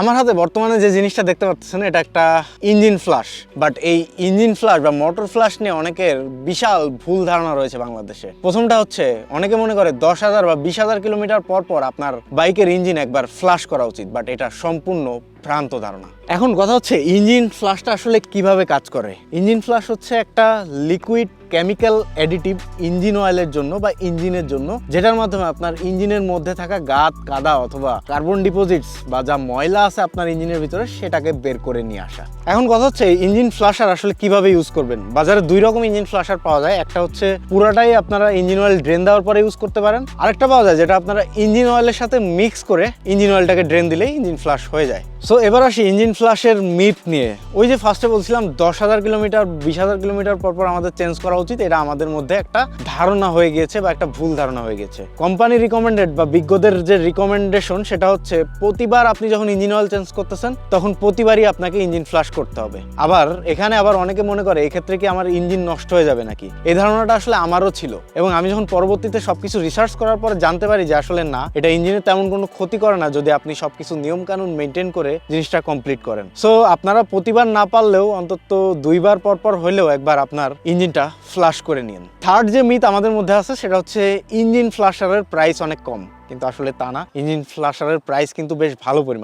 আমার হাতে বর্তমানে যে জিনিসটা দেখতে পাচ্ছেন, এটা একটা ইঞ্জিন ফ্লাশ। বাট এই ইঞ্জিন ফ্লাশ বা মোটর ফ্লাশ নিয়ে অনেকের বিশাল ভুল ধারণা রয়েছে বাংলাদেশে। প্রথমটা হচ্ছে, অনেকে মনে করে দশ হাজার বা বিশ হাজার কিলোমিটার পর পর আপনার বাইকের ইঞ্জিন একবার ফ্লাশ করা উচিত, বাট এটা সম্পূর্ণ ভ্রান্ত ধারণা। এখন কথা হচ্ছে, ইঞ্জিন ফ্লাশটা আসলে কীভাবে কাজ করে? ইঞ্জিন ফ্লাশ হচ্ছে একটা লিকুইড কেমিক্যাল অ্যাডিটিভ ইঞ্জিন অয়েলের জন্য বা ইঞ্জিনের জন্য, যেটার মাধ্যমে আপনার ইঞ্জিনের মধ্যে থাকা গাত, কাদা অথবা কার্বন ডিপোজিটস বা যা ময়লা আছে আপনার ইঞ্জিনের ভিতরে, সেটাকে বের করে নিয়ে আসা। এখন কথা হচ্ছে ইঞ্জিন ফ্লাশার আসলে কীভাবে ইউজ করবেন? বাজারে দুই রকম ইঞ্জিন ফ্লাশার পাওয়া যায়। একটা হচ্ছে, পুরাটাই আপনারা ইঞ্জিন অয়েল ড্রেন দেওয়ার পরে ইউজ করতে পারেন। আরেকটা পাওয়া যায়, যেটা আপনারা ইঞ্জিন অয়েলের সাথে মিক্স করে ইঞ্জিন অয়েলটাকে ড্রেন দিলেই ইঞ্জিন ফ্লাশ হয়ে যায়। সো এবার আসি ইঞ্জিন ফ্লাশের মিথ নিয়ে। ওই যে ফার্স্টে বলছিলাম, দশ হাজার কিলোমিটার, বিশ হাজার কিলোমিটার পর পর আমাদের চেঞ্জ করা উচিত, এটা আমাদের মধ্যে একটা ধারণা হয়ে গিয়েছে বা একটা ভুল ধারণা হয়ে গেছে কোম্পানি রিকমেন্ডেড বা বিজ্ঞদের যে রিকমেন্ডেশন সেটা হচ্ছে প্রতিবার আপনি যখন ইঞ্জিন অয়েল চেঞ্জ করতেছেন, তখন প্রতিবারই আপনাকে ইঞ্জিন ফ্লাশ করতে হবে। আবার এখানে আবার অনেকে মনে করে, এক্ষেত্রে কি আমার ইঞ্জিন নষ্ট হয়ে যাবে নাকি? এই ধারণাটা আসলে আমারও ছিল। এবং আমি যখন পরবর্তীতে সবকিছু রিসার্চ করার পরে জানতে পারি যে আসলে না, এটা ইঞ্জিনের তেমন কোনো ক্ষতি করে না যদি আপনি সবকিছু নিয়ম কানুন মেনটেন করে জিনিসটা কমপ্লিট করেন। সো আপনারা প্রতিবার না পারলেও অন্তত দুইবার পর পর হলেও একবার আপনার ইঞ্জিনটা ফ্লাশ করে নিন। থার্ড যে মিথ আমাদের মধ্যে আছে, সেটা হচ্ছে ইঞ্জিন ফ্লাশারের প্রাইস অনেক কম, কিন্তু আসলে তা না। ইঞ্জিন ফ্লাশারের প্রাইস কিন্তু বেশ ভালো পরিমাণ।